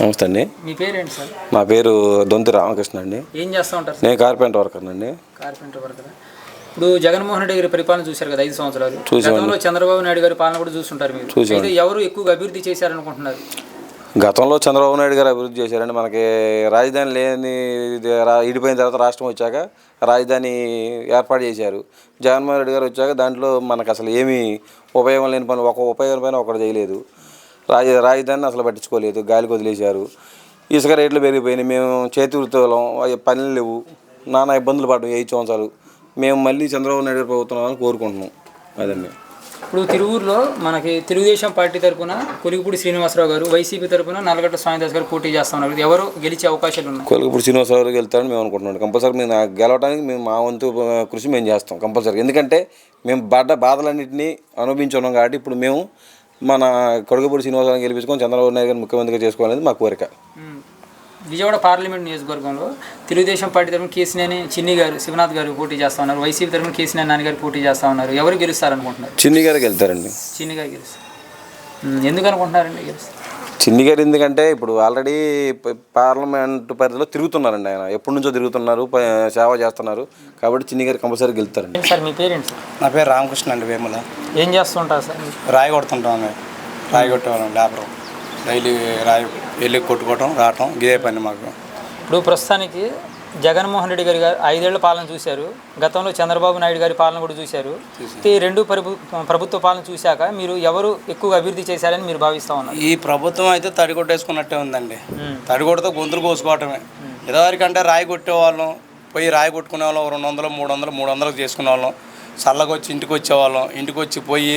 నమస్తే అండి. మీ పేరేంటి సార్? నా పేరు దొంతి రామకృష్ణ అండి. ఏం చేస్తూ ఉంటారు నేను కార్పెంటర్ వర్కర్ అండి. కార్పెంటర్ వర్క్ ఇప్పుడు జగన్మోహన్ రెడ్డి గారి పరిపాలన చూశారు కదా ఐదు సంవత్సరాలు. గతంలో చంద్రబాబు నాయుడు గారి పాలన కూడా చూస్తుంటారు మీరు. అయితే ఎవరు ఎక్కువగా అభివృద్ధి చేశారనుకుంటున్నారు? గతంలో చంద్రబాబు నాయుడు గారు అభివృద్ధి చేశారండి. మనకి రాజధాని లేని ఇడిపోయిన తర్వాత రాష్ట్రం వచ్చాక రాజధాని ఏర్పాటు చేశారు. జగన్మోహన్ రెడ్డి గారు వచ్చాక దాంట్లో మనకు అసలు ఏమీ ఉపయోగం లేని పని ఒక ఉపయోగం పైన ఒకటి చేయలేదు. రాజ రాజధానిని అసలు పట్టించుకోలేదు. గాలికి వదిలేశారు. ఇసుక రేట్లు పెరిగిపోయినాయి. మేము చేతి వృత్తులం పనులు లేవు. నానా ఇబ్బందులు పడ్డాం ఐదు సంవత్సరాలు. మేము మళ్ళీ చంద్రబాబు నాయుడు గారి ప్రభుత్వం కోరుకుంటున్నాం. అదండి. ఇప్పుడు తిరువూరులో మనకి తెలుగుదేశం పార్టీ తరపున కొలిగిపూడి శ్రీనివాసరావు గారు వైసీపీ తరపున నల్లగడ్డ స్వామిదాస్ గారు పోటీ చేస్తా ఉన్నారు. ఎవరు గెలిచే అవకాశాలు ఉన్నాయి? కొలగపూడి శ్రీనివాసరావు గారికి వెళ్తారని మేము అనుకుంటున్నాం. కంపల్సరీ మేము నాకు గెలవడానికి మేము మా వంతు కృషి మేము చేస్తాం. కంపల్సరీ. ఎందుకంటే మేము పడ్డ బాధలన్నింటినీ అనుభవించున్నాం కాబట్టి ఇప్పుడు మేము మన కొడగపూడి శ్రీనివాసరావు గెలిపించుకొని చంద్రబాబు నాయుడు గారిని ముఖ్యమంత్రిగా చేసుకోవాలనేది మా కోరిక. విజయవాడ పార్లమెంట్ నియోజకవర్గంలో తెలుగుదేశం పార్టీ తరపున కేసినేని చిన్ని గారు శివనాథ్ గారు పోటీ చేస్తా ఉన్నారు. వైసీపీ తరపున కేసినేని నాని గారు పోటీ చేస్తా ఉన్నారు. ఎవరు గెలుస్తారనుకుంటున్నారు? చిన్ని గారికి వెళ్తారండి చిన్ని గారు గెలుస్తారు. ఎందుకు అనుకుంటున్నారండి గెలుస్తారు? చిన్ని గారు ఎందుకంటే ఇప్పుడు ఆల్రెడీ పార్లమెంట్ పరిధిలో తిరుగుతున్నారండి ఆయన. ఎప్పటి నుంచో తిరుగుతున్నారు సేవ చేస్తున్నారు. కాబట్టి చిన్ని గారు కంపల్సరీ గెలుస్తారండి ఏంటి సార్ మీ పేరెంట్ సార్? నా పేరు రామకృష్ణ అండి వేముల. ఏం చేస్తుంటారు సార్? రాయి కొడుతుంటాం రాయి కొట్టేవాళ్ళం లేబర్ డైలీ రాయి వెళ్ళి కొట్టుకోవటం రావటం ఇదే పని మాకు. ఇప్పుడు ప్రస్తుతానికి జగన్మోహన్ రెడ్డి గారి గారు ఐదేళ్ళ పాలన చూశారు. గతంలో చంద్రబాబు నాయుడు గారి పాలన కూడా చూశారు. ఈ రెండు ప్రభు ప్రభుత్వ పాలన చూశాక మీరు ఎవరు ఎక్కువగా అభివృద్ధి చేశారని మీరు భావిస్తా ఉన్నారు? ఈ ప్రభుత్వం అయితే తడి కొట్టేసుకున్నట్టే ఉందండి. తడి కొడితే గొంతులు కోసుకోవటమే. ఇదివరకంటే రాయి కొట్టేవాళ్ళం పోయి రాయి కొట్టుకునే వాళ్ళం రెండు వందలు మూడు వందలు మూడు వందలకు చేసుకునే వాళ్ళం చల్లగా వచ్చి ఇంటికి వచ్చేవాళ్ళం ఇంటికి వచ్చి పోయి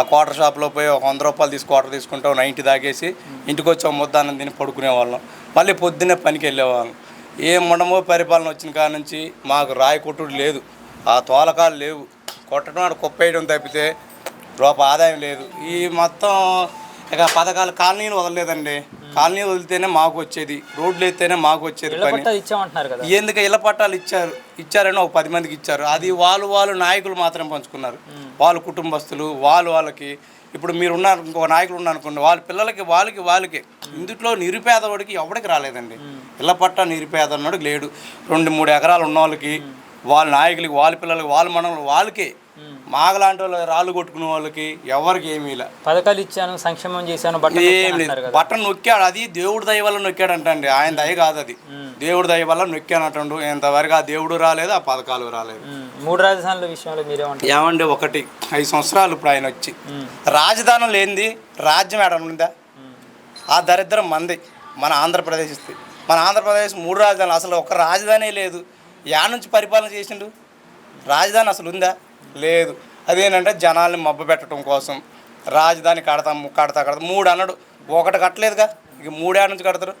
ఆ క్వార్టర్ షాప్లో పోయి ఒక వంద రూపాయలు తీసి క్వార్టర్ తీసుకుంటాం నైంటీ దాగేసి ఇంటికి వచ్చి ఒక ముద్ద అన్నం తిని పడుకునేవాళ్ళం. మళ్ళీ పొద్దున్నే పనికి వెళ్ళేవాళ్ళం. ఏ మండమో పరిపాలన వచ్చిన కాడ నుంచి మాకు రాయి కొట్టుడు లేదు. ఆ తోలకాలు లేవు. కొట్టడం ఆడ కుప్పేయడం తప్పితే రూప ఆదాయం లేదు. ఈ మొత్తం ఇక పథకాలు కాలనీలు వదలలేదండి. కాలనీ వదిలితేనే మాకు వచ్చేది. రోడ్లు ఎత్తేనే మాకు వచ్చేది పని. ఎందుకు ఇళ్ళ పట్టాలు ఇచ్చారు? ఇచ్చారని ఒక పది మందికి ఇచ్చారు. అది వాళ్ళు వాళ్ళు నాయకులు మాత్రం పంచుకున్నారు. వాళ్ళ కుటుంబస్తులు వాళ్ళు వాళ్ళకి ఇప్పుడు మీరు ఉన్నారు ఇంకొక నాయకులు ఉన్నారు అనుకోండి వాళ్ళ పిల్లలకి వాళ్ళకి వాళ్ళకి ఇందులో నిరుపేదవాడికి ఎవడికి రాలేదండి. ఇళ్ళ పట్టా నిరుపేద అన్నాడు లేడు. రెండు మూడు ఎకరాలు ఉన్న వాళ్ళకి వాళ్ళ నాయకులకి వాళ్ళ పిల్లలకి వాళ్ళ మనవలు వాళ్ళకి మాగలాంటి వాళ్ళు రాళ్ళు కొట్టుకునే వాళ్ళకి ఎవరికి ఏమీ ఇలా పథకాలు ఇచ్చాను సంక్షేమం చేశాను ఏం లేదు. బట్టన్ నొక్కాడు. అది దేవుడి దయ వల్ల నొక్కాడంటండి. ఆయన దయ కాదు అది. దేవుడి దయ వల్ల నొక్కానంటుండు. ఇంతవరకు ఆ దేవుడు రాలేదు ఆ పథకాలు రాలేదు. మూడు రాజధానుల విషయంలో మీరేమంటారు? ఏమండి ఒకటి ఐదు సంవత్సరాలు ఇప్పుడు ఆయన వచ్చి. రాజధానం లేనిది రాజ్యం ఏడ ఉందా? ఆ దరిద్రం మంది. మన ఆంధ్రప్రదేశ్ ఇస్తే మన ఆంధ్రప్రదేశ్ మూడు రాజధానులు. అసలు ఒక రాజధానే లేదు. యా నుంచి పరిపాలన చేసిండు? రాజధాని అసలు ఉందా? లేదు. అదేంటంటే జనాల్ని మబ్బు పెట్టడం కోసం రాజధాని కడతాం కడతా కడతా. మూడు అన్నాడు ఒకటి కట్టలేదుగా. ఇక మూడేళ్ళ నుంచి కడతారు.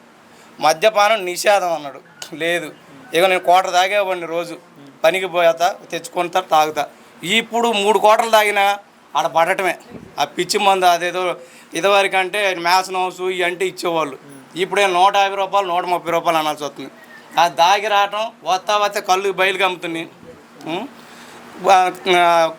మద్యపానం నిషేధం అన్నాడు. లేదు. ఇక నేను కోటలు తాగేవాడిని రోజు. పనికి పోతా తెచ్చుకుంటా తాగుతా. ఇప్పుడు మూడు కోటలు తాగినా ఆడ పడటమే. ఆ పిచ్చి మందు అదేదో ఇదివరకంటే మ్యాథ్స్ హౌస్ ఇవంటే అంటే ఇచ్చేవాళ్ళు. ఇప్పుడే నూట యాభై రూపాయలు నూట ముప్పై రూపాయలు అనాల్సి వస్తుంది. ఆ దాగి రావటం వస్తా వస్తే కళ్ళు బయలుకి అమ్ముతున్నాయి.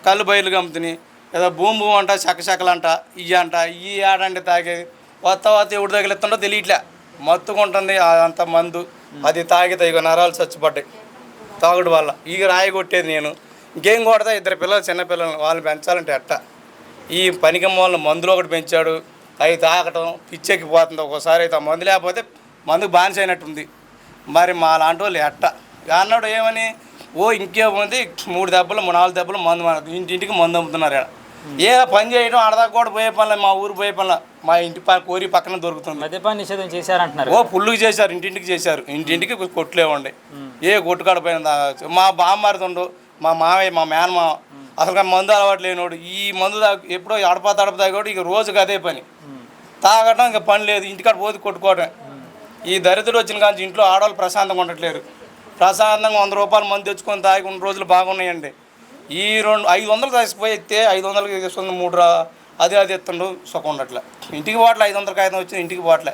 కళ్ళు బయలు అమ్ముతున్నాయి ఏదో భూమి భూమి అంట చక్కచక్కలు అంట ఇవి అంట ఈ ఆడండి తాగేది వస్తా వస్తా ఎవడు తగిలిస్తుండో తెలియట్లే. మత్తుకుంటుంది అంత మందు. అది తాగితే ఇక నరాలు చచ్చిపడ్డాయి. తాగుడు వల్ల. ఇక రాయి కొట్టేది నేను. ఇంకేం కొడతా? ఇద్దరు పిల్లలు చిన్నపిల్లలు వాళ్ళని వాళ్ళు పెంచాలంటే ఎట్ట ఈ పనికి వాళ్ళని మందులు ఒకటి పెంచాడు. అవి తాగటం పిచ్చెక్కిపోతుంది ఒక్కోసారి అయితే మందు లేకపోతే మందుకు బానిస అయినట్టుంది మరి మా లాంటి వాళ్ళు ఎట్ట అన్నాడు ఏమని? ఓ ఇంకేముంది మూడు దెబ్బలు నాలుగు దెబ్బలు మందు ఇంటింటికి మందు అమ్ముతున్నారు. ఏ పని చేయడం ఆడదాకా కూడా పోయే పనులే మా ఊరు పోయే పనుల. మా ఇంటి పక్క కోరి పక్కన దొరుకుతుంది. మద్యపాన నిషేధం చేశారంటున్నారు. ఓ పుల్లుకి చేశారు ఇంటింటికి చేశారు. ఇంటింటికి కొట్లేవండి. ఏ కొట్టుకాడ పైన తాగొచ్చు. మా బామ్మారిదుండు మా మావయ్య మా మేనమా అసలు మందు అలవాటు లేనివాడు. ఈ మందు తాగు ఎప్పుడో అడపా తడప తాగేవాడు ఇక రోజుకి అదే పని. తాగడం ఇంకా పని లేదు ఇంటికాడ పోతే కొట్టుకోవడం ఈ దరిద్రుడు వచ్చిన కానీ ఇంట్లో ఆడవాళ్ళు ప్రశాంతంగా ఉండట్లేరు. ప్రశాంతంగా వంద రూపాయలు మందు తెచ్చుకొని తాగి ఉన్న రోజులు బాగున్నాయండి. ఈ రెండు ఐదు వందలు తీసుకుపోయి ఎత్తే ఐదు వందలకి తీసుకుని మూడు రా అది అది ఎత్తుండు సుఖం ఉండట్లే. ఇంటికి పోవట్లే ఐదు వందల కాగితం వచ్చింది ఇంటికి పోవట్లే.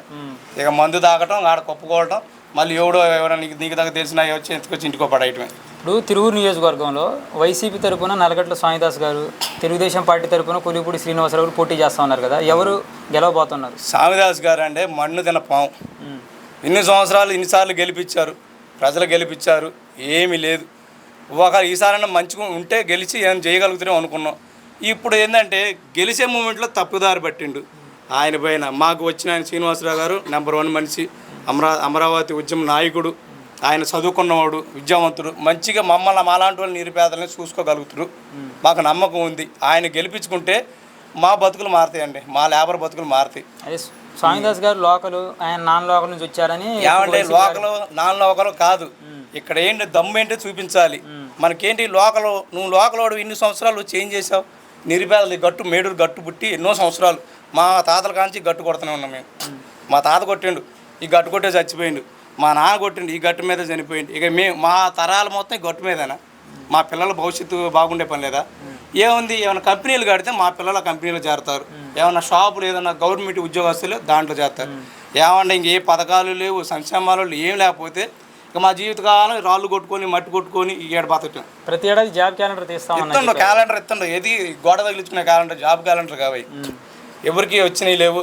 ఇక మందు తాగటం ఆడ కొప్పుకోవటం మళ్ళీ ఎవడో ఎవరైనా నీకు నీకు దగ్గర తెలిసిన వచ్చి ఎత్తుకొచ్చి ఇంటికో పడేయటమే. ఇప్పుడు తిరువురు నియోజకవర్గంలో వైసీపీ తరపున నలగట్ల స్వామిదాస్ గారు తెలుగుదేశం పార్టీ తరపున కొలిపూడి శ్రీనివాసరావు పోటీ చేస్తా ఉన్నారు కదా ఎవరు గెలవబోతున్నారు? స్వామిదాస్ గారు అంటే మన్ను తిన పాము. ఇన్ని సంవత్సరాలు ఇన్నిసార్లు గెలిపించారు. ప్రజలు గెలిపించారు ఏమీ లేదు. ఒక ఈసారైనా మంచిగా ఉంటే గెలిచి ఏం చేయగలుగుతున్నాం అనుకున్నాం. ఇప్పుడు ఏంటంటే గెలిచే మూమెంట్లో తప్పుదారి పట్టిండు. ఆయన పైన మాకు వచ్చిన ఆయన శ్రీనివాసరావు గారు నెంబర్ వన్ మనిషి అమరా అమరావతి ఉద్యమ నాయకుడు. ఆయన చదువుకున్నవాడు విద్యావంతుడు. మంచిగా మమ్మల్ని మాలాంటి వాళ్ళు నిరుపేదలని చూసుకోగలుగుతారు. మాకు నమ్మకం ఉంది. ఆయన గెలిపించుకుంటే మా బతుకులు మారుతాయండి. మా లేబర్ బతుకులు మారుతాయి. స్వామిదాస్ గారు లోకలు ఆయన నాన్ లోకల్ నుంచి వచ్చారని ఏమంటే లోకలు నాన్ లోకలు కాదు. ఇక్కడ ఏంటి దమ్ము ఏంటో చూపించాలి? మనకేంటి లోకలు? నువ్వు లోకలోడు ఇన్ని సంవత్సరాలు చేంజ్ చేసావు నిరుపేదలు గట్టు మేడూరు గట్టు పుట్టి ఎన్నో సంవత్సరాలు మా తాతల కాంచి గట్టు కొడుతూనే ఉన్నాం మేము. మా తాత కొట్టిండు ఈ గట్టు కొట్టే చచ్చిపోయిండు. మా నాన్న కొట్టిండు ఈ గట్టు మీద చనిపోయిండు. ఇక మేము మా తరాలు మొత్తం ఈ గట్టు మీదేనా? మా పిల్లల భవిష్యత్తు బాగుండే పని లేదా? ఏముంది? ఏమైనా కంపెనీలు కడితే మా పిల్లల కంపెనీలు చేరతారు. ఏమైనా షాపులు ఏదైనా గవర్నమెంట్ ఉద్యోగస్తులు దాంట్లో చేస్తారు ఏమన్నా ఇంకే పథకాలు లేవు సంక్షేమాలు ఏం లేకపోతే ఇక మా జీవితకాలం రాళ్ళు కొట్టుకొని మట్టి కొట్టుకొని ఈ ఏడు బతకటం. ప్రతి ఏడాది జాబ్ క్యాలెండర్ ఇస్తుండు క్యాలెండర్ ఇస్తుండు ఏది గోడ తగిలించుకునే క్యాలెండర్ జాబ్ క్యాలెండర్ కావాలి. ఎవరికి వచ్చినాయి లేవు.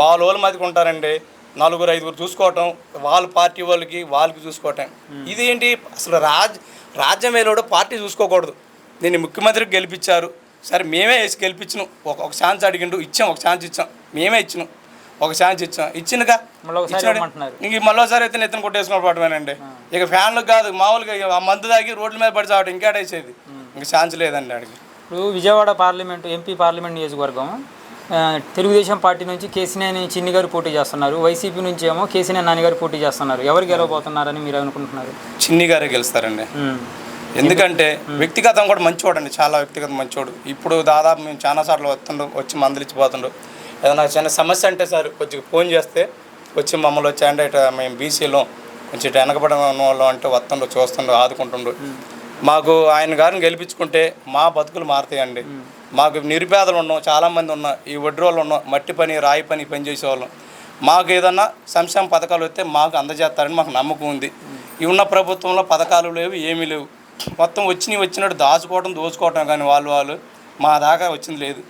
వాళ్ళ వాళ్ళ మధ్యకి ఉంటారండి. నలుగురు ఐదుగురు చూసుకోవటం వాళ్ళ పార్టీ వాళ్ళకి వాళ్ళకి చూసుకోవటం. ఇదేంటి? అసలు రాజ్ రాజ్యం వేలోడు పార్టీ చూసుకోకూడదు. దీన్ని ముఖ్యమంత్రికి గెలిపించారు. సరే మేమే వేసి గెలిపించినాం. ఒక ఒక ఛాన్స్ అడిగిండు. ఇచ్చాం ఒక ఛాన్స్ ఇచ్చాం. మేమే ఇచ్చినాం. ఒక ఛాన్స్ ఇచ్చాం. ఇచ్చినగా. ఇంక మళ్ళీసారి అయితే నెత్తిన కొట్టేసుకున్న పడమేనండి ఇక ఫ్యాన్లు కాదు మామూలుగా ఇక ఆ మందు తాగి రోడ్ల మీద పడి చావడం ఇంకేటేసేది ఇంక ఛాన్స్ లేదండి అడిగి ఇప్పుడు విజయవాడ పార్లమెంటు ఎంపీ పార్లమెంట్ నియోజకవర్గం తెలుగుదేశం పార్టీ నుంచి కేసినేని చిన్ని గారు పోటీ చేస్తున్నారు. వైసీపీ నుంచి ఏమో కేసినేని నాని గారు పోటీ చేస్తున్నారు. ఎవరు గెలవబోతున్నారని మీరు అనుకుంటున్నారు? చిన్ని గారే గెలుస్తారండి. ఎందుకంటే వ్యక్తిగతం కూడా మంచివాడు అండి చాలా వ్యక్తిగతం మంచివాడు. ఇప్పుడు దాదాపు మేము చాలా సార్లు వస్తుండు వచ్చి మందలిచ్చిపోతుండు ఏదైనా చిన్న సమస్య అంటే సార్ కొంచెం ఫోన్ చేస్తే వచ్చి మమ్మల్ని వచ్చి అంటే మేము బీసీలో కొంచెం ఇటు వెనకబడిన వాళ్ళు అంటే వస్తుండు చూస్తుండు ఆదుకుంటుండు మాకు ఆయన గారిని గెలిపించుకుంటే మా బతుకులు మారుతాయండి. మాకు నిరుపేదలు ఉన్నాం చాలామంది ఉన్నాం ఈ వాళ్ళు ఉన్నాం మట్టి పని రాయి పని పని చేసేవాళ్ళం. మాకు ఏదన్నా సంక్షేమ పథకాలు వస్తే మాకు అందజేస్తారని మాకు నమ్మకం ఉంది. ఈ ఉన్న ప్రభుత్వంలో పథకాలు లేవు ఏమీ లేవు. మొత్తం వచ్చినవి వచ్చినట్టు దాచుకోవటం దోచుకోవటం కానీ వాళ్ళు వాళ్ళు మా దాకా వచ్చింది లేదు.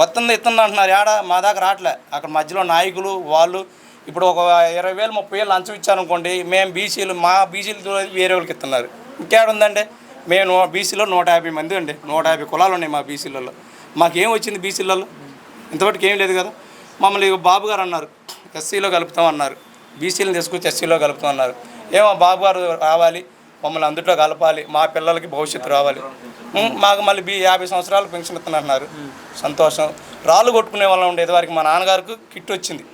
వస్తుంది ఇస్తుంది అంటున్నారు ఏడ మా దాకా రావట్లే. అక్కడ మధ్యలో నాయకులు వాళ్ళు ఇప్పుడు ఒక ఇరవై వేలు ముప్పై వేలు లంచం ఇచ్చారనుకోండి మేము బీసీలు మా బీసీలు వేరే వాళ్ళకి ఇస్తున్నారు ఇంకేడుందండి మేము నూ- బీసీలో నూట యాభై మంది అండి. నూట యాభై కులాలు ఉన్నాయి మా బీసీలలో మాకేం వచ్చింది బీసీలలో ఇంతవరకు ఏం లేదు కదా. మమ్మల్ని బాబు గారు అన్నారు ఎస్సీలో కలుపుతామన్నారు బీసీలను తీసుకొచ్చి ఎస్సీలో కలుపుతామన్నారు ఏమో బాబు గారు రావాలి. మమ్మల్ని అందుట్లో కలపాలి మా పిల్లలకి భవిష్యత్తు రావాలి. మాకు మళ్ళీ బీ యాభై సంవత్సరాలు పెన్షన్ ఇస్తున్నారు సంతోషం. రాళ్ళు కొట్టుకునే వాళ్ళం ఉండేది వారికి. మా నాన్నగారికి కిట్ వచ్చింది.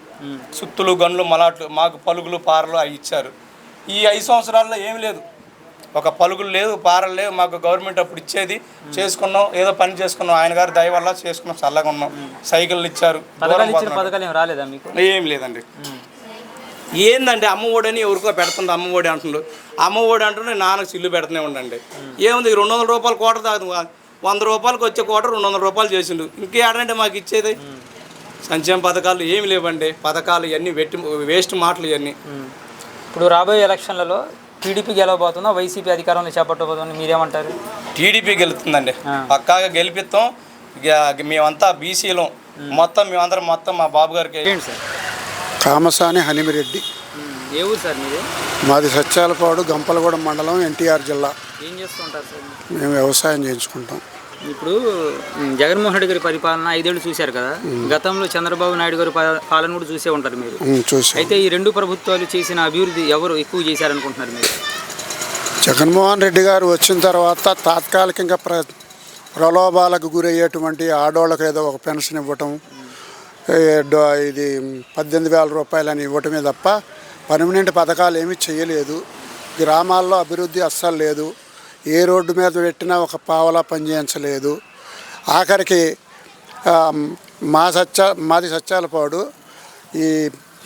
సుత్తులు గన్లు మలాట్లు మాకు పలుగులు పారలు అవి ఇచ్చారు. ఈ ఐదు సంవత్సరాల్లో ఏమీ లేదు. ఒక పలుగులు లేదు పారలు లేవు. మాకు గవర్నమెంట్ అప్పుడు ఇచ్చేది. చేసుకున్నాం ఏదో పని చేసుకున్నాం. ఆయన గారి దయ వల్ల చేసుకున్నాం చల్లగా ఉన్నాం. సైకిళ్ళు ఇచ్చారు. ఏం లేదండి. ఏందండి అమ్మఒడి అని ఎవరికో పెడుతుంది అమ్మఒడి అంటుండ్రు అమ్మఒడి అంటుండే నాన్నకు సిల్లు పెడుతూనే ఉండండి. ఏముంది రెండు వందల రూపాయలు కోట దాదు వంద రూపాయలకి వచ్చే కోట రెండు వందల రూపాయలు చేసిండు. ఇంకేడంటే మాకు ఇచ్చేది? సంక్షేమ పథకాలు ఏమి లేవండి. పథకాలు ఇవన్నీ వెట్టి వేస్ట్ మాటలు ఇవన్నీ. ఇప్పుడు రాబోయే ఎలక్షన్లలో టీడీపీ గెలవబోతుందా? వైసీపీ అధికారంలో చేపట్టబోతుందని మీరేమంటారు? టీడీపీ గెలుతుందండి. పక్కాగా గెలిపిస్తాం. మేమంతా బీసీలో. మొత్తం మేమందరం మొత్తం మా బాబు గారికి సార్? కామసాని హనిమిరెడ్డి. ఏ ఊరు సార్ మీది? మాది సత్యాలపాడు గంపలగూడెం మండలం ఎన్టీఆర్ జిల్లా. ఏం చేస్తుంటారు సార్? మేము వ్యవసాయం చేయించుకుంటాం. ఇప్పుడు జగన్మోహన్ రెడ్డి గారి పరిపాలన ఐదేళ్ళు చూశారు కదా. గతంలో చంద్రబాబు నాయుడు గారి పాలన కూడా చూసే ఉంటారు మీరు. చూసాం అయితే ఈ రెండు ప్రభుత్వాలు చేసిన అభివృద్ధి ఎవరు ఎక్కువ చేశారనుకుంటున్నారు మీరు? జగన్మోహన్ రెడ్డి గారు వచ్చిన తర్వాత తాత్కాలికంగా ప్ర ప్రలోభాలకు గురయ్యేటువంటి ఆడవాళ్ళకు ఏదో ఒక పెన్షన్ ఇవ్వటం ఇది పద్దెనిమిది వేల రూపాయలని ఇవ్వటమే తప్ప పర్మనెంట్ పథకాలు ఏమీ చేయలేదు. గ్రామాల్లో అభివృద్ధి అస్సలు లేదు. ఏ రోడ్డు మీద పెట్టినా ఒక పావలా పనిచేయించలేదు ఆఖరికి మా సత్య మాది సత్యాలపాడు. ఈ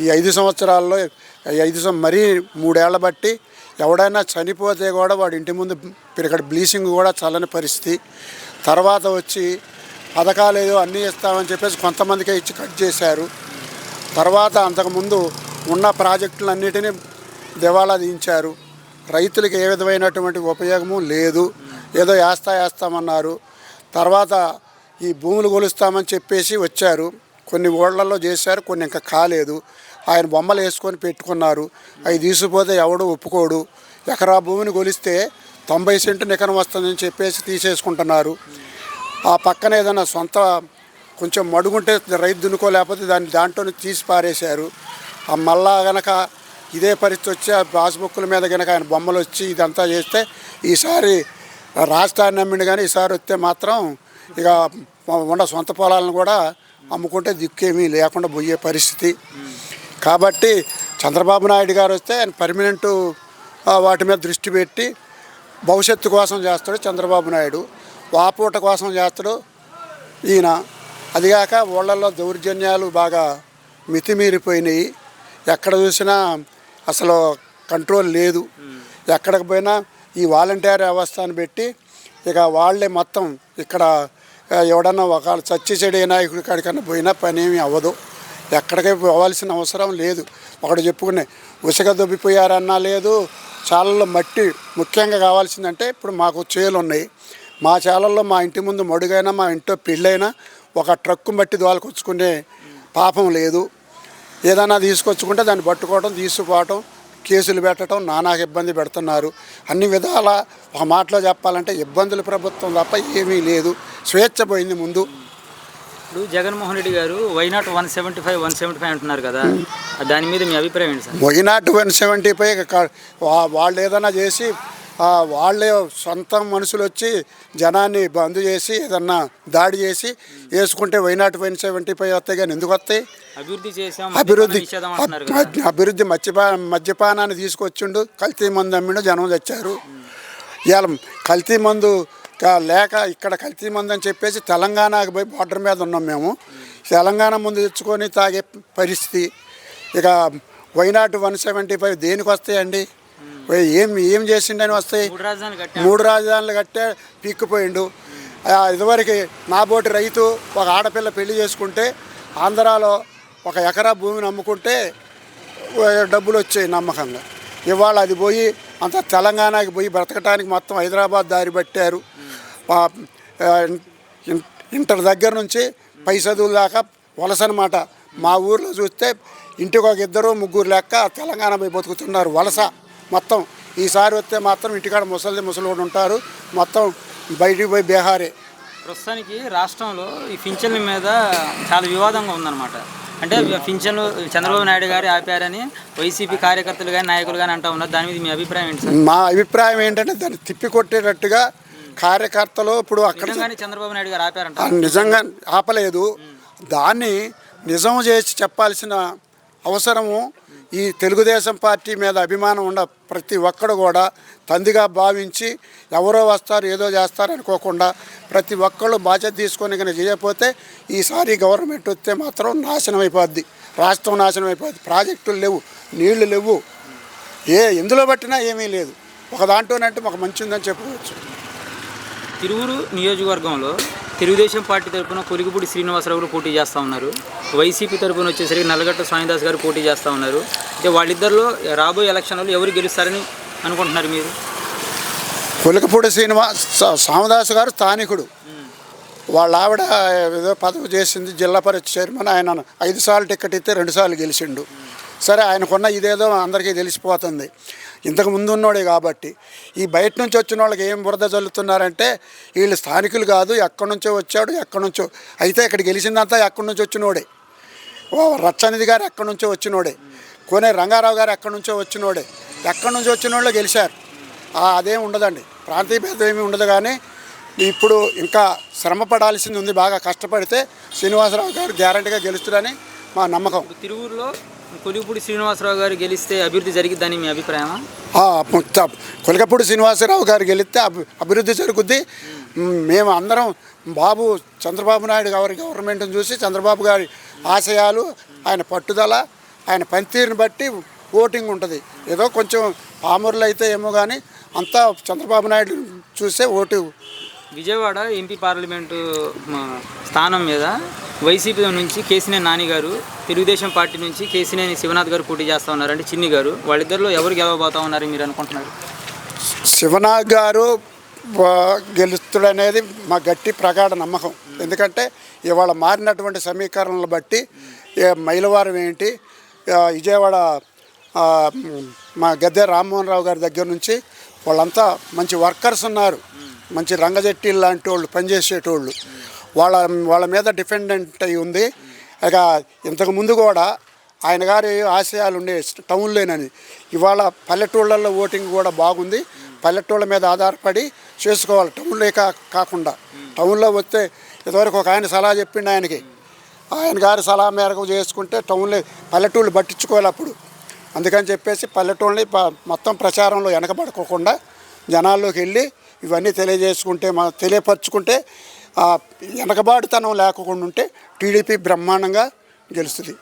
ఈ ఐదు సంవత్సరాల్లో ఐదు మరీ మూడేళ్ళ బట్టి ఎవడైనా చనిపోతే కూడా వాడి ఇంటి ముందు ఇక్కడ బ్లీచింగ్ కూడా చల్లని పరిస్థితి. తర్వాత వచ్చి పథకాలు ఏదో అన్నీ ఇస్తామని చెప్పేసి కొంతమందికే ఇచ్చి కట్ చేశారు. తర్వాత అంతకుముందు ఉన్న ప్రాజెక్టులన్నిటినీ దివాళా దించారు. రైతులకు ఏ విధమైనటువంటి ఉపయోగము లేదు. ఏదో వేస్తా వేస్తామన్నారు తర్వాత ఈ భూములు కొలుస్తామని చెప్పేసి వచ్చారు. కొన్ని ఓళ్ళలో చేశారు కొన్ని ఇంకా కాలేదు. ఆయన బొమ్మలు వేసుకొని పెట్టుకున్నారు. అవి తీసుకుపోతే ఎవడు ఒప్పుకోడు. ఎకరా భూమిని కొలిస్తే తొంభై సెంటు నికరం వస్తుందని చెప్పేసి తీసేసుకుంటున్నారు. ఆ పక్కన ఏదైనా సొంత కొంచెం మడుగుంటే రైతు దున్నుకోలేకపోతే దాన్ని దాంట్లో తీసి పారేశారు. ఆ మళ్ళా గనక ఇదే పరిస్థితి వచ్చి ఆ పాస్బుక్ల మీద గనక ఆయన బొమ్మలు వచ్చి ఇదంతా చేస్తే ఈసారి రాష్ట్రాన్ని నమ్మిండు కానీ ఈసారి వస్తే మాత్రం ఇక ఉన్న సొంత పొలాలను కూడా అమ్ముకుంటే దిక్కేమీ లేకుండా పోయే పరిస్థితి. కాబట్టి చంద్రబాబు నాయుడు గారు వస్తే ఆయన పర్మనెంట్ వాటి మీద దృష్టి పెట్టి భవిష్యత్తు కోసం చేస్తాడు చంద్రబాబు నాయుడు. వాపూట కోసం చేస్తాడు. ఈయన అదిగాక ఊళ్ళల్లో దౌర్జన్యాలు బాగా మితిమీరిపోయినాయి. ఎక్కడ చూసినా అసలు కంట్రోల్ లేదు. ఎక్కడికి పోయినా ఈ వాలంటీర్ వ్యవస్థను పెట్టి ఇక వాళ్ళే మొత్తం ఇక్కడ ఎవడన్నా ఒక చచ్చి చెడు నాయకుడి కాడికన్నా పోయినా పని ఏమీ అవ్వదు. ఎక్కడికి పోవాల్సిన అవసరం లేదు. ఒకడు చెప్పుకునే ఉసుక దొబ్బిపోయారన్నా లేదు చాలల్లో మట్టి ముఖ్యంగా కావాల్సిందంటే ఇప్పుడు మాకు చేలు ఉన్నాయి మా చేలల్లో మా ఇంటి ముందు మడుగైనా మా ఇంట్లో పెళ్ళైనా ఒక ట్రక్కు మట్టి దోలుకొచ్చుకునే పాపం లేదు. ఏదైనా తీసుకొచ్చుకుంటే దాన్ని పట్టుకోవడం తీసుకుపోవటం కేసులు పెట్టడం నానా ఇబ్బంది పెడుతున్నారు. అన్ని విధాల ఒక మాటలో చెప్పాలంటే ఇబ్బందులు ప్రభుత్వం తప్ప ఏమీ లేదు. స్వేచ్ఛ పోయింది ముందు. ఇప్పుడు జగన్మోహన్ రెడ్డి గారు why not one seventy five one seventy five అంటున్నారు కదా. దాని మీద మీ అభిప్రాయం ఏంటి sir? Why not one seventy five వాళ్ళు ఏదైనా చేసి వాళ్ళే సొంత మనుషులు వచ్చి జనాన్ని బంద్ చేసి ఏదన్నా దాడి చేసి వేసుకుంటే వైనాట్ వన్ సెవెంటీ ఫైవ్ వస్తాయి కానీ ఎందుకు వస్తాయి? అభివృద్ధి చేసాం అభివృద్ధి అభివృద్ధి మద్యపా మద్యపానాన్ని తీసుకొచ్చిండు కల్తీ మందు అమ్మిండు జనం తెచ్చారు. ఇవాళ కల్తీ మందు లేక ఇక్కడ కల్తీ మందు అని చెప్పేసి తెలంగాణకు పోయి బార్డర్ మీద ఉన్నాం మేము. తెలంగాణ ముందు తెచ్చుకొని తాగే పరిస్థితి. ఇక వైనాట్ వన్ సెవెంటీ ఫైవ్ దేనికి వస్తాయండి? ఏం ఏం చేసిండని వస్తాయి మూడు రాజధానులు కట్టాం పీక్కుపోయిండు. ఇదివరకు నాబోటి రైతు ఒక ఆడపిల్ల పెళ్ళి చేసుకుంటే ఆంధ్రాలో ఒక ఎకరా భూమిని అమ్ముకుంటే డబ్బులు వచ్చాయి నమ్మకంగా. ఇవాళ అది పోయి అంత తెలంగాణకి పోయి బ్రతకటానికి మొత్తం హైదరాబాద్ దారి పట్టారు. ఇంటర్ దగ్గర నుంచి పై చదువుల దాకా వలస అనమాట మా ఊర్లో చూస్తే ఇంటికి ఒక ఇద్దరు ముగ్గురు లెక్క తెలంగాణ పోయి బతుకుతున్నారు వలస. మొత్తం ఈసారి వస్తే మాత్రం ఇంటికాడ ముసలి ముసలి ఉంటారు. మొత్తం బయటికి పోయి బీహారే. ప్రస్తుతానికి రాష్ట్రంలో ఈ పింఛన్ల మీద చాలా వివాదంగా ఉందన్నమాట. అంటే పింఛన్లు చంద్రబాబు నాయుడు గారు ఆపారని వైసీపీ కార్యకర్తలు కానీ నాయకులు కానీ అంటా ఉన్నారు. దాని మీద మీ అభిప్రాయం ఏంటి సార్? మా అభిప్రాయం ఏంటంటే దాన్ని తిప్పి కొట్టేటట్టుగా కార్యకర్తలు ఇప్పుడు అక్కడ చంద్రబాబు నాయుడు గారు ఆపారంట? నిజంగా ఆపలేదు. దాన్ని నిజం చేసి చెప్పాల్సిన అవసరము. ఈ తెలుగుదేశం పార్టీ మీద అభిమానం ఉన్న ప్రతి ఒక్కడు కూడా తందిగా భావించి ఎవరో వస్తారు ఏదో చేస్తారు అనుకోకుండా ప్రతి ఒక్కళ్ళు బాధ్యత తీసుకొని కనుక చేయకపోతే ఈసారి గవర్నమెంట్ వస్తే మాత్రం నాశనం అయిపోద్ది. రాష్ట్రం నాశనం అయిపోద్ది. ప్రాజెక్టులు లేవు నీళ్ళు లేవు. ఏ ఎందులో పట్టినా ఏమీ లేదు. ఒక దాంట్లోనంటే మాకు మంచి ఉందని చెప్పుకోవచ్చు. తిరువురు నియోజకవర్గంలో తెలుగుదేశం పార్టీ తరపున కొలిగిపూడి శ్రీనివాసరావు గారు పోటీ చేస్తూ ఉన్నారు. వైసీపీ తరపున వచ్చేసరికి నల్లగట్ట స్వామిదాస్ గారు పోటీ చేస్తూ ఉన్నారు. అంటే వాళ్ళిద్దరిలో రాబోయే ఎలక్షన్లో ఎవరు గెలుస్తారని అనుకుంటున్నారు మీరు? కొలికపూడి శ్రీనివాస్ స్వామిదాస్ గారు స్థానికుడు. వాళ్ళ ఆవిడ ఏదో పదవి చేసింది జిల్లా పరిషత్ చైర్మన్. ఆయన ఐదు సార్లు టికెట్ ఇస్తే రెండు సార్లు గెలిచిండు. సరే ఆయనకున్న ఇదేదో అందరికీ తెలిసిపోతుంది. ఇంతకు ముందు ఉన్నోడే కాబట్టి. ఈ బయట నుంచి వచ్చిన వాళ్ళకి ఏం బురద చల్లుతున్నారంటే వీళ్ళు స్థానికులు కాదు ఎక్కడి నుంచో వచ్చాడు ఎక్కడి నుంచో. అయితే ఇక్కడ గెలిచిందంతా ఎక్కడి నుంచి వచ్చినోడే. ఓ రచ్చనిధి గారు ఎక్కడి నుంచో వచ్చినోడే. కోనే రంగారావు గారు ఎక్కడి నుంచో వచ్చినోడే. ఎక్కడి నుంచి వచ్చిన వాళ్ళు గెలిచారు అదేం ఉండదండి. ప్రాంతీయ భేదం ఏమి ఉండదు కానీ ఇప్పుడు ఇంకా శ్రమ పడాల్సింది ఉంది. బాగా కష్టపడితే శ్రీనివాసరావు గారు గ్యారంటీగా గెలుస్తారని మా నమ్మకం. తిరువురులో కొలిపూడి శ్రీనివాసరావు గారు గెలిస్తే అభివృద్ధి జరిగిద్దని మీ అభిప్రాయమా? ఆ, కొలకపూడి శ్రీనివాసరావు గారు గెలిస్తే అభివృద్ధి జరుగుద్ది. మేము అందరం బాబు చంద్రబాబు నాయుడు గారి గవర్నమెంట్ని చూసి చంద్రబాబు గారి ఆశయాలు ఆయన పట్టుదల ఆయన పనితీరుని బట్టి ఓటింగ్ ఉంటుంది. ఏదో కొంచెం పామరులు అయితే ఏమో కానీ అంతా చంద్రబాబు నాయుడు చూసే ఓటు విజయవాడ ఎంపీ పార్లమెంటు స్థానం మీద వైసీపీ నుంచి కేసినేని నాని గారు తెలుగుదేశం పార్టీ నుంచి కేసినేని శివనాథ్ గారు పోటీ చేస్తూ ఉన్నారు అంటే చిన్ని గారు. వాళ్ళిద్దరిలో ఎవరు గెలవబోతా ఉన్నారని మీరు అనుకుంటున్నారు? శివనాగ్ గారు గెలుస్తాడనేది మా గట్టి ప్రగాఢ నమ్మకం. ఎందుకంటే ఇవాళ మారినటువంటి సమీకరణలు బట్టి మైలవారం ఏంటి విజయవాడ మా గద్దె రామ్మోహన్ రావు గారి దగ్గర నుంచి వాళ్ళంతా మంచి వర్కర్స్ ఉన్నారు. మంచి రంగజెట్టి లాంటి వాళ్ళు పనిచేసేటోళ్ళు. వాళ్ళ వాళ్ళ మీద డిపెండెంట్ అయి ఉంది. ఇక ఇంతకు ముందు కూడా ఆయన గారి ఆశయాలు ఉండే టౌన్లోనని. ఇవాళ పల్లెటూళ్ళల్లో ఓటింగ్ కూడా బాగుంది. పల్లెటూళ్ళ మీద ఆధారపడి చేసుకోవాలి. టౌన్లో కా కాకుండా. టౌన్లో వస్తే ఇదివరకు ఒక ఆయన సలహా చెప్పిండు ఆయనకి. ఆయన గారి సలహా మేరకు చేసుకుంటే టౌన్లో పల్లెటూళ్ళు పట్టించుకోవాలి అప్పుడు. అందుకని చెప్పేసి పల్లెటూళ్ళని మొత్తం ప్రచారంలో వెనకబడుకోకుండా జనాల్లోకి వెళ్ళి ఇవన్నీ తెలియజేసుకుంటే మన తెలియపరచుకుంటే వెనకబాటుతనం లేకుండా ఉంటే టీడీపీ బ్రహ్మాండంగా గెలుస్తుంది.